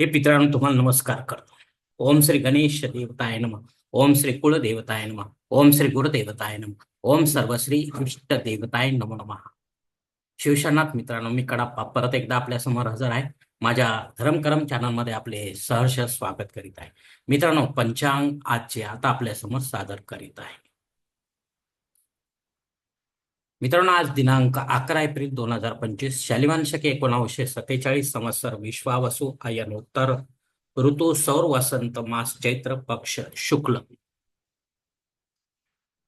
हे पितरांनो तुम्हाला नमस्कार करतो. ओम श्री गणेश देवताय नम. ओम श्री कुळ देवताय नम. ओम श्री गुरुदेवताय नम. ओम सर्वश्री इष्ट देवताय नमो नमः. शिवशनाथ मित्रांनो मी कडाप्पा परत एकदा आपल्यासमोर हजर आहे. माझ्या धर्मकरम चॅनलमध्ये आपले सहर्ष स्वागत करीत आहे. मित्रांनो पंचांग आजचे आता आपल्यासमोर सादर करीत आहे. मित्रांनो आज दिनांक अकरा एप्रिल दोन हजार पंचवीस शालिमान शके एकोणावीसशे सत्तेचाळीस संवत्सर विश्वावसु अयन उत्तर ऋतू सौर वसंत मास चैत्र पक्ष शुक्ल.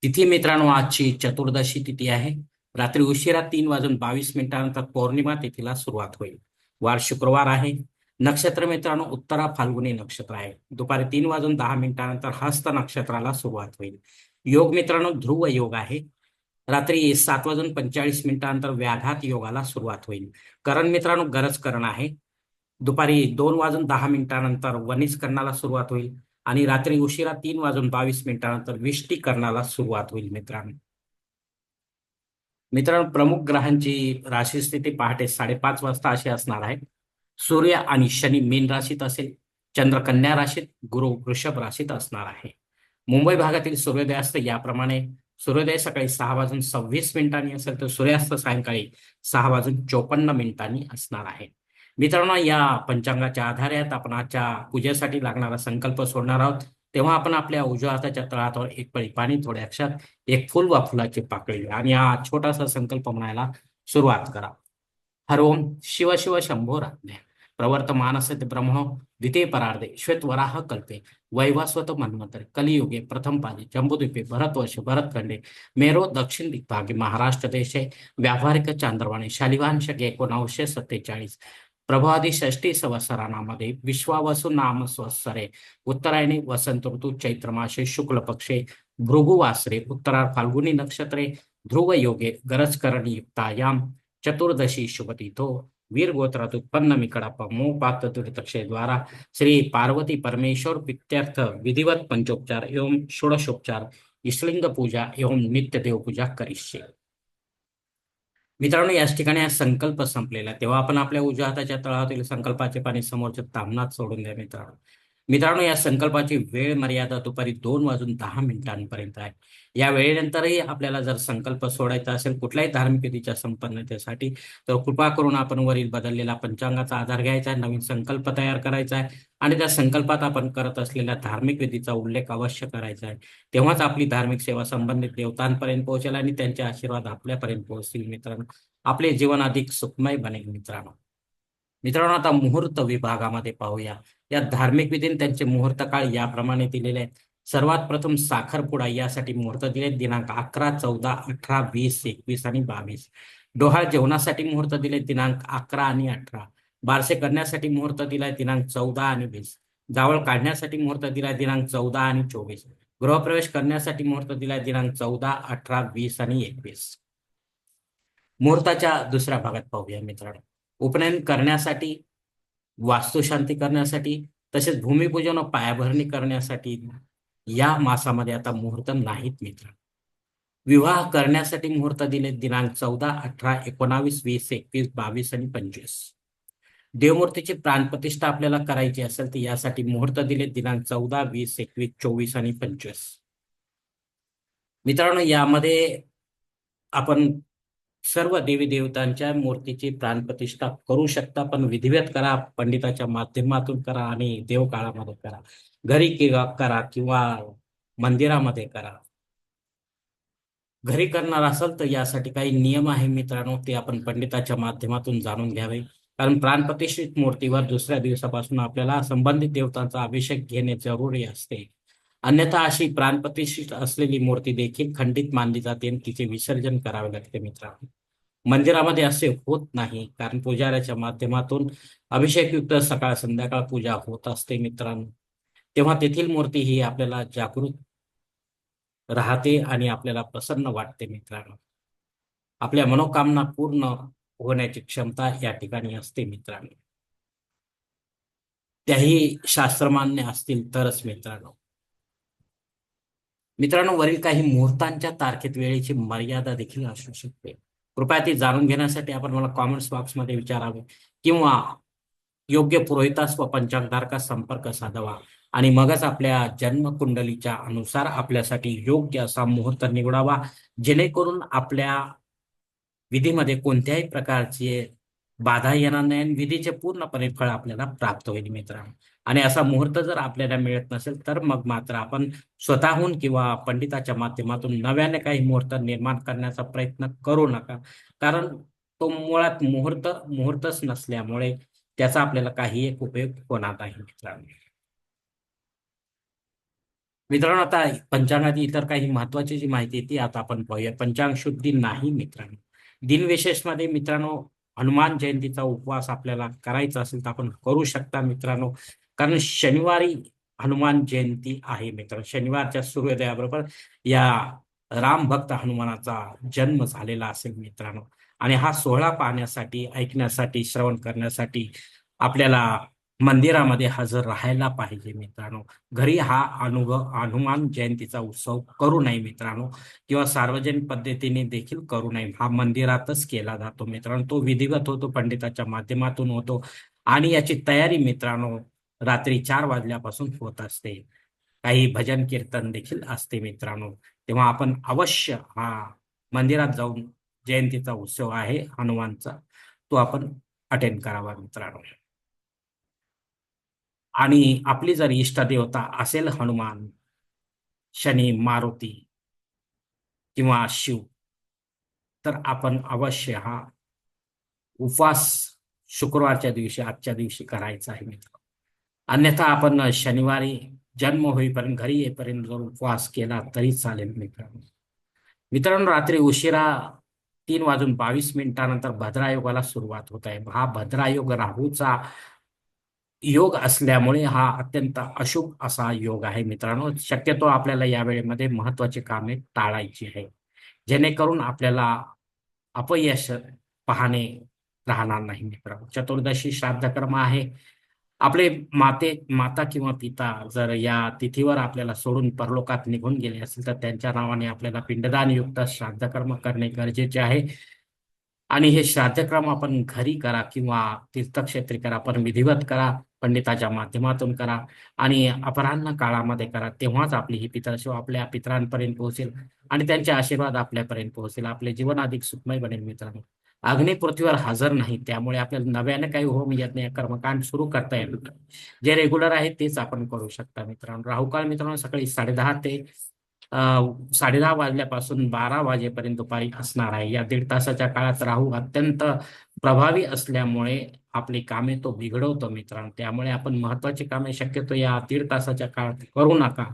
तिथी मित्रांनो आजची चतुर्दशी तिथी आहे. रात्री उशिरा तीन वाजून बावीस मिनिटानंतर पौर्णिमा तिथीला सुरुवात होईल. वार शुक्रवार आहे. नक्षत्र मित्रांनो उत्तरा फाल्गुनी नक्षत्र आहे. दुपारी तीन वाजून दहा मिनिटानंतर हस्त नक्षत्राला सुरुवात होईल. योग मित्रांनो ध्रुव योग आहे. रात्री सात वाजून पंचेचाळीस मिनिटानंतर व्याघात योगाला सुरुवात होईल. करण मित्रांनो गरज करण आहे. दुपारी दोन वाजून दहा मिनिटानंतर वनिज करणाला सुरुवात होईल आणि रात्री उशिरा तीन वाजून बावीस मिनिटानंतर विष्टी करणाला सुरुवात होईल मित्रांनो. मित्रांनो प्रमुख ग्रहांची राशी स्थिती पहाटे साडेपाच वाजता अशी असणार आहे. सूर्य आणि शनी मीन राशीत असेल चंद्र कन्या राशीत गुरु वृषभ राशीत असणार आहे. मुंबई भागातील सूर्योदयास्त याप्रमाणे सूर्योदय सकाळी सहा वाजून सव्वीस मिनिटांनी असेल तर सूर्यास्त सायंकाळी सहा वाजून चोपन्न मिनिटांनी असणार आहे. मित्रांनो या पंचांगाच्या आधारे आपण आजच्या पूजेसाठी लागणारा संकल्प सोडणार आहोत. तेव्हा आपण आपल्या उजव्या हाताच्या तळातवर एक पळी पाणी थोड्या अक्षात एक फुल वा फुलाची पाकळी आणि हा छोटासा संकल्प म्हणायला सुरुवात करा. हर ओम शिव शिव शंभो राज्ञ. प्रवर्तमानस्य ब्रह्मणो द्वितीय परार्धे श्वेतवराह कल्पे। वैवास्वत मन्वंतरे कलियुगे प्रथम पादे जम्बुद्वीपे भरतवर्ष भरतखंडे मेरो दक्षिण दिग्भागे महाराष्ट्र देशे व्यावहारिक चांद्रवाणी शालिवान शके एकोणावीसशे सत्तेचाळीस। प्रभादी षष्टी संवत्सरानामध्ये विश्वावसु नाम संवत्सरे उत्तरायणी वसंत ऋतू चैत्र मासे शुक्ल पक्षे भृगुवासरे उत्तरार फाल्गुनी नक्षत्रे ध्रुव योगे गरजकरणी युक्तायाम चतुर्दशी शुभतिथो वीर गोत्रात उत्पन्न मिकडाप्पा मोपात द्वारा श्री पार्वती परमेश्वर पित्यर्थ विधिवत पंचोपचार एवं षोडशोपचार इसलिंग पूजा एवं नित्य देवपूजा करिष्ये। मित्रांनो याच ठिकाणी हा संकल्प संपलेला तेव्हा आपण आपल्या उजव्या हाताच्या तळातील संकल्पाचे पाणी समोरच्या तामनात सोडून द्या मित्रांनो. मित्रांनो या संकल्पाची वेळ मर्यादा दुपारी दोन वाजून दहा मिनिटांपर्यंत आहे. या वेळेनंतरही आपल्याला जर संकल्प सोडायचा असेल कुठल्याही धार्मिक विधीच्या संपन्नतेसाठी तर कृपा करून आपण वरील बदललेला पंचांगाचा आधार घ्यायचा आहे नवीन संकल्प तयार करायचा आहे आणि त्या संकल्पात आपण करत असलेल्या धार्मिक विधीचा उल्लेख अवश्य करायचा आहे. तेव्हाच आपली धार्मिक सेवा संबंधित देवतांपर्यंत पोहोचेल आणि त्यांचे आशीर्वाद आपल्यापर्यंत पोहोचतील मित्रांनो. आपले जीवन अधिक सुखमय बनेल मित्रांनो. मित्रांनो आता मुहूर्त विभागामध्ये पाहूया. या धार्मिक विधीने त्यांचे मुहूर्त काळ याप्रमाणे दिलेले आहेत. सर्वात प्रथम साखरपुडा यासाठी मुहूर्त दिले दिनांक अकरा चौदा अठरा वीस एकवीस आणि बावीस. डोहाळ जेवणासाठी मुहूर्त दिले दिनांक अकरा आणि अठरा. बारसे करण्यासाठी मुहूर्त दिलाय. दिनांक चौदा आणि वीस. जावळ काढण्यासाठी मुहूर्त दिलाय. दिनांक चौदा आणि चोवीस. गृहप्रवेश करण्यासाठी मुहूर्त दिलाय. दिनांक चौदा अठरा वीस आणि एकवीस. मुहूर्ताच्या दुसऱ्या भागात पाहूया मित्रांनो. उपनयन करण्यासाठी वास्तुशांती करण्यासाठी तसेच भूमिपूजन व पायाभरणी करण्यासाठी या मासामध्ये आता मुहूर्त नाहीत मित्र विवाह करण्यासाठी मुहूर्त दिले दिनांक चौदा अठरा एकोणावीस वीस एकवीस बावीस आणि पंचवीस. देवमूर्तीची प्राणप्रतिष्ठा आपल्याला करायची असेल तर यासाठी मुहूर्त दिले दिनांक चौदा वीस एकवीस चोवीस आणि पंचवीस. मित्रांनो यामध्ये आपण सर्व देवी देवतांच्या मूर्तीची प्राणप्रतिष्ठा करू शकता पण विधिवत करा पंडिताच्या माध्यमातून करा आणि देवकाळामध्ये करा. घरी किंवा करा किंवा मंदिरामध्ये करा. घरी करणार असाल तर यासाठी काही नियम आहे मित्रांनो ते आपण पंडिताच्या माध्यमातून जाणून घ्यावे. कारण प्राणप्रतिष्ठित मूर्तीवर दुसऱ्या दिवसापासून आपल्याला संबंधित देवतांचा अभिषेक घेणे जरुरी असते. अन्यथा अशी प्राणप्रतिष्ठित असलेली मूर्ती देखील खंडित मानली जाते आणि तिचे विसर्जन करावे लागते मित्रांनो. मंदिरामध्ये असे होत नाही. कारण पुजाऱ्याच्या माध्यमातून अभिषेकयुक्त सकाळ संध्याकाळ पूजा होत असते मित्रांनो. तेव्हा तेथील मूर्ती ही आपल्याला जागृत राहते आणि आपल्याला प्रसन्न वाटते मित्रांनो. आपल्या मनोकामना पूर्ण होण्याची क्षमता या ठिकाणी असते मित्रांनो. त्याही शास्त्रमान्य असतील तरच मित्रांनो. मित्रांनो वरील काही मुहूर्तांच्या तारखेत वेळेची मर्यादा देखील असू शकते. कृपया ती जाणून घेण्यासाठी आपण मला कॉमेंट्स बॉक्समध्ये विचारावे. किंवा योग्य पुरोहितास व पंचांगधारकास संपर्क साधावा. आणि मगच आपल्या जन्मकुंडलीच्या अनुसार आपल्यासाठी योग्य असा मुहूर्त निवडावा. जेणेकरून आपल्या विधीमध्ये कोणत्याही प्रकारची बाधा येणार नाही आणि विधीचे पूर्णपणे फळ आपल्याला प्राप्त होईल मित्रांनो. आणि असा मुहूर्त जर आपल्याला मिळत नसेल तर मग मात्र आपण स्वतःहून किंवा पंडिताच्या माध्यमातून नव्याने काही मुहूर्त निर्माण करण्याचा प्रयत्न करू नका. कारण तो मुळात मुहूर्त मुहूर्तच नसल्यामुळे त्याचा आपल्याला काही एक उपयोग होणार नाही मित्रांनो. मित्रांनो आता पंचांगात इतर काही महत्वाची जी माहिती ती आता आपण पाहूया. पंचांग शुद्धी नाही मित्रांनो. दिनविशेषमध्ये मित्रांनो हनुमान जयंतीचा उपवास आपल्याला करायचा असेल तर आपण करू शकता मित्रांनो. कारण शनिवारी हनुमान जयंती आहे मित्र शनिवारच्या सूर्योदयाबरोबर या राम भक्त हनुमानाचा जन्म झालेला असेल मित्रांनो. आणि हा सोहळा पाहण्यासाठी ऐकण्यासाठी श्रवण करण्यासाठी आपल्याला मंदिरामध्ये हजर राहायला पाहिजे मित्रांनो. घरी हा अनुभव हनुमान जयंतीचा उत्सव करू नये मित्रांनो. किंवा सार्वजनिक पद्धतीने देखील करू नये. हा मंदिरातच केला जातो मित्रांनो. तो विधिवत होतो पंडिताच्या माध्यमातून होतो. आणि याची तयारी मित्रांनो रात्री चार वाजल्यापासून होत असते. काही भजन कीर्तन देखील असते मित्रांनो. तेव्हा आपण अवश्य हा मंदिरात जाऊन जयंतीचा उत्सव आहे हनुमानचा तो आपण अटेंड करावा मित्रांनो. आणि आपली जर इष्टदेवता असेल हनुमान शनी मारुती किंवा शिव तर आपण अवश्य हा उपवास शुक्रवारच्या दिवशी आजच्या दिवशी करायचा आहे मित्र अन्यथा आपण शनिवारी जन्म होईपर्यंत घरी येईपर्यंत जर उपवास केला तरी चालेल मित्रांनो. मित्रांनो रात्री उशिरा तीन वाजून बावीस मिनिटानंतर भद्रायोगाला सुरुवात होत आहे. हा भद्रायोग राहूचा योग असल्यामुळे हा अत्यंत अशुभ असा योग आहे मित्रांनो. शक्यतो आपल्याला या वेळेमध्ये महत्वाची कामे टाळायची आहे. जेणेकरून आपल्याला अपयश पाहणे राहणार नाही मित्रांनो. चतुर्दशी श्राद्ध कर्म आहे. आपले माते माता किंवा पिता जर या तिथीवर आपल्याला सोडून परलोकात निघून गेले असेल तर त्यांच्या नावाने आपल्याला पिंडदान युक्त श्राद्धकर्म करणे गरजेचे आहे. आणि हे श्राद्धक्रम आपण घरी करा किंवा तीर्थक्षेत्री करा पण विधिवत करा पंडिताच्या माध्यमातून करा आणि अपराह्न काळामध्ये करा तेव्हाच आपली ही पितरशिव आपल्या पितरांपर्यंत पोहोचेल आणि त्यांचे आशीर्वाद आपल्यापर्यंत पोहोचेल. आपले जीवन अधिक सुखमय बनेल मित्रांनो. अग्नी पृथ्वीवर हजर नाही. त्यामुळे आपल्याला नव्याने काही होम यज्ञ कर्मकांड सुरू करता येईल जे रेग्युलर आहे तेच आपण करू शकता मित्रांनो. राहुकाळ मित्रांनो सकाळी साडेदहा ते साडेदहा वाजल्यापासून बारा वाजेपर्यंत दुपारी असणार आहे. या दीड तासाच्या काळात राहू अत्यंत प्रभावी असल्यामुळे आपली कामे तो बिघडवतो मित्रांनो. त्यामुळे आपण महत्वाची कामे शक्यतो या दीड तासाच्या काळात करू नका.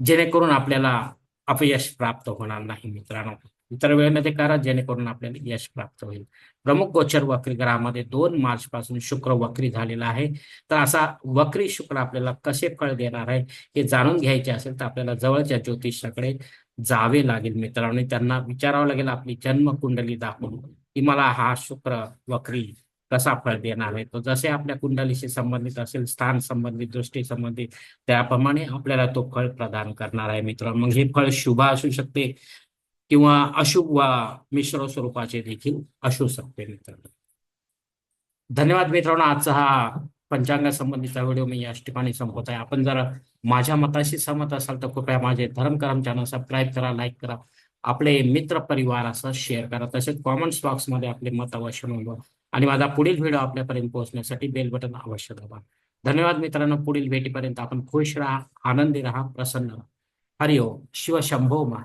जेणेकरून आपल्याला अपयश प्राप्त होणार नाही मित्रांनो. इतर वेळेमध्ये करा जेणेकरून आपल्याला यश प्राप्त होईल. प्रमुख गोचर वक्री ग्रहामध्ये दोन मार्च पासून शुक्र वक्री झालेला आहे. तर असा वक्री शुक्र आपल्याला कसे फळ देणार आहे हे जाणून घ्यायचे असेल तर आपल्याला जवळच्या ज्योतिषाकडे जावे लागेल मित्रांनो. त्यांना विचारावं लागेल आपली जन्म कुंडली दाखवून की मला हा शुक्र वक्री कसा फळ देणार आहे? तो जसे आपल्या कुंडलीशी संबंधित असेल स्थान संबंधित दृष्टी संबंधित त्याप्रमाणे आपल्याला तो फळ प्रदान करणार आहे मित्रांनो. मग हे फळ शुभ असू शकते किंवा अशुभ वा मिश्र स्वरूपाचे देखील असू शकते मित्रांनो. धन्यवाद मित्रांनो. आजचा हा पंचांगा संबंधीचा व्हिडिओ मी या ठिकाणी संपवत आहे. आपण जर माझ्या मताशी सहमत असाल तर कृपया माझे धर्मकरम चॅनल सबस्क्राईब करा लाईक करा. आपले मित्र परिवार असं शेअर करा. तसेच कॉमेंट्स बॉक्समध्ये आपले मत अवश्य नोंदवा. आणि माझा पुढील व्हिडिओ आपल्यापर्यंत पोहोचण्यासाठी बेल बटन अवश्य दाबा. धन्यवाद मित्रांनो. पुढील भेटीपर्यंत आपण खुश राहा आनंदी राहा प्रसन्न राहा. हरिओम. शिव शंभो महा